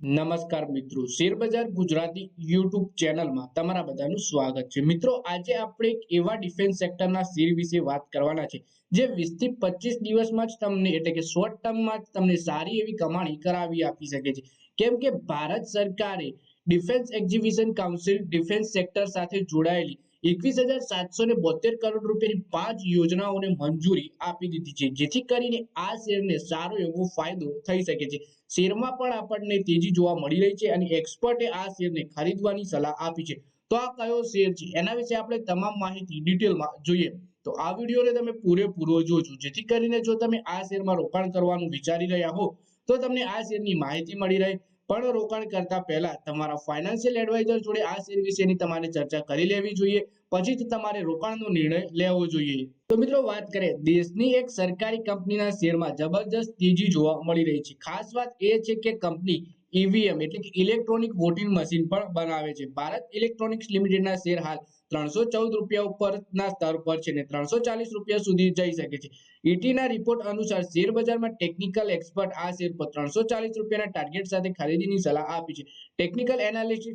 નમસ્કાર મિત્રો, શેરબજાર ગુજરાતી યુટ્યુબ ચેનલમાં તમારા બધાનું સ્વાગત છે. મિત્રો, આજે આપણે એક એવા ડિફેન્સ સેક્ટરના શેર વિશે વાત કરવાના છે, જે વીસથી પચીસ દિવસમાં જ તમને, એટલે કે શોર્ટ ટર્મમાં જ તમને સારી એવી કમાણી કરાવી આપી શકે છે. કેમ કે ભારત સરકારે defence exhibition council defence sector સાથે જોડાયેલી એકવીસ હજાર સાતસો ને બોતેર કરોડ રૂપિયાની પાંચ યોજનાઓને મંજૂરી આપી દીધી છે. જેથી કરીને આ શેરને સારો એવો ફાયદો થઈ શકે છે. શેરમાં પણ આપણને તેજી જોવા મળી રહી છે અને એક્સપર્ટે આ શેરને ખરીદવાની સલાહ આપી છે. તો આ કયો શેર છે? એના વિશે આપણે તમામ માહિતી ડિટેલમાં જોઈએ. તો આ વિડીયોને તમે પૂરેપૂરો જોજો. જેથી કરીને જો તમે આ શેરમાં રોકાણ કરવાનું વિચારી રહ્યા હો, તો તમને આ શેરની માહિતી મળી રહે. પણ રોકાણ કરતા પહેલા તમારા ફાઇનાન્શિયલ એડવાઇઝર જોડે આ શેર વિશેની તમારે ચર્ચા કરી લેવી જોઈએ. પછી જ તમારે રોકાણનો નિર્ણય લેવો જોઈએ. તો મિત્રો વાત કરીએ, દેશની એક સરકારી કંપનીના શેરમાં જબરજસ્ત તેજી જોવા મળી રહી છે. ખાસ વાત એ છે કે કંપની ઈવીએમ એટલે કે ઇલેક્ટ્રોનિક વોટિંગ મશીન પણ બનાવે છે. ભારત ઇલેક્ટ્રોનિક્સ લિમિટેડના શેર હાલ ત્રણસો ચૌદ રૂપિયા ઉપરના સ્તર પર છે ને ત્રણસો ચાલીસ રૂપિયા સુધી જઈ શકે છે. ઈટીના રિપોર્ટ અનુસાર શેર બજારમાં ટેકનિકલ એક્સપર્ટ આ શેર પર ત્રણસો ચાલીસ રૂપિયાના ટાર્ગેટ સાથે ખરીદીની સલાહ આપી છે. ટેકનિકલ એનાલિસ્ટ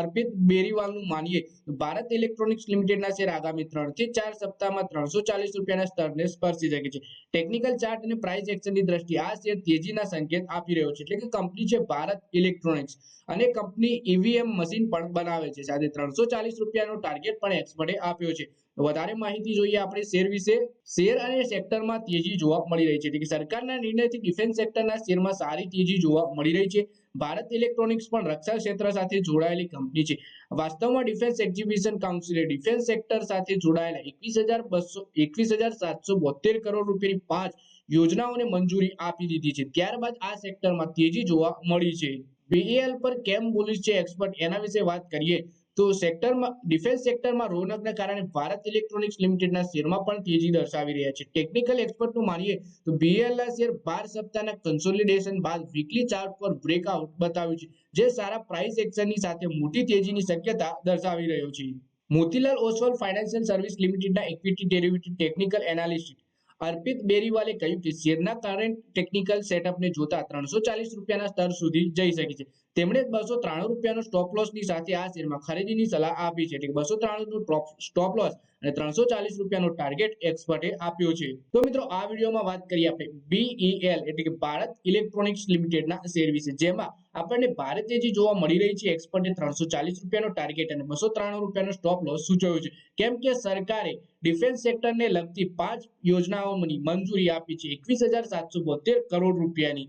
અર્પિત બેરીવાલનું માનીએ, ભારત ઇલેક્ટ્રોનિક્સ લિમિટેડના શેર આગામી ત્રણથી ચાર સપ્તાહમાં ત્રણસો ચાલીસ રૂપિયાના સ્તરને સ્પર્શી શકે છે. ટેકનિકલ ચાર્ટ અને પ્રાઇસ એક્શનની દ્રષ્ટિએ આ શેર તેજીના સંકેત આપી રહ્યો છે. એટલે કે કંપની છે ભારત ઇલેક્ટ્રોનિક્સ અને કંપની ઈવીએમ મશીન પણ બનાવે છે. સાથે ત્રણસો ચાલીસ રૂપિયાનો ટાર્ગેટ પણ એક્સપર્ટે આપ્યો છે. વધારે માહિતી જોઈએ આપણે શેર વિશે. શેર અને સેક્ટરમાં તેજી જોવા મળી રહી છે. એટલે કે સરકારના નિર્ણયથી ડિફેન્સ સેક્ટરના શેરમાં સારી તેજી જોવા મળી રહી છે. ભારત ઇલેક્ટ્રોનિક્સ પણ રક્ષા ક્ષેત્ર સાથે જોડાયેલી કંપની છે. વાસ્તવમાં ડિફેન્સ એક્ઝિબિશન કાઉન્સિલે ડિફેન્સ સેક્ટર સાથે જોડાયેલા એકવીસ હજાર બસો, એકવીસ હજાર સાતસો બોતેર કરોડ રૂપિયાની પાંચ યોજનાઓને મંજૂરી આપી દીધી છે. ત્યારબાદ આ સેક્ટરમાં તેજી જોવા મળી છે. બીએલ પર કેમ બોલિશ છે એક્સપર્ટ એના વિશે વાત કરીએ. તો સેક્ટરમાં, ડિફેન્સ સેક્ટરમાં રોનકને કારણે ભારત ઇલેક્ટ્રોનિક્સ લિમિટેડના શેરમાં પણ તેજી દર્શાવી રહ્યા છે. ટેકનિકલ એક્સપર્ટનું માનીએ તો બીએલના શેર બાર સપ્તાહના કન્સોલિડેશન બાદ વીકલી ચાર્ટ પર બ્રેકઆઉટ બતાવ્યું છે, જે સારા પ્રાઇસ એક્શનની સાથે મોટી તેજીની શક્યતા દર્શાવી રહ્યો છે. મોતીલાલ ઓસવાલ ફાઇનાન્શિયલ સર્વિસ લિમિટેડના equity derivative technical analyst Arpit બેરીવાલે કહ્યું કે શેરના કરંટ ટેકનિકલ સેટઅપને જોતા ત્રણસો ચાલીસ રૂપિયાના સ્તર સુધી જઈ શકે છે. તેમણે બસો ત્રાણું રૂપિયાનો સ્ટોપ લોસની સાથે આ શેરમાં ખરીદીની સલાહ આપી છે. એટલે બસો ત્રાણું સ્ટોપ લોસ અને ત્રણસો ચાલીસ રૂપિયાનો ટાર્ગેટ એક્સપર્ટે આપ્યો છે. તો મિત્રો, આ વિડીયોમાં વાત કરીએ આપણે બીઈએલ એટલે કે ભારત ઇલેક્ટ્રોનિક્સ લિમિટેડના શેર વિશે, જેમાં આપણને ભારતે જે જોવા મળી રહી છે એક્સપર્ટે ત્રણસો ચાલીસ રૂપિયાનો ટાર્ગેટ અને બસો ત્રાણું રૂપિયાનો સ્ટોપ લોસ સૂચવ્યો છે. કેમ કે સરકારે ડિફેન્સ સેક્ટરને લગતી પાંચ યોજનાઓની મંજૂરી આપી છે. એકવીસ હજાર સાતસો બોતેર કરોડ રૂપિયાની.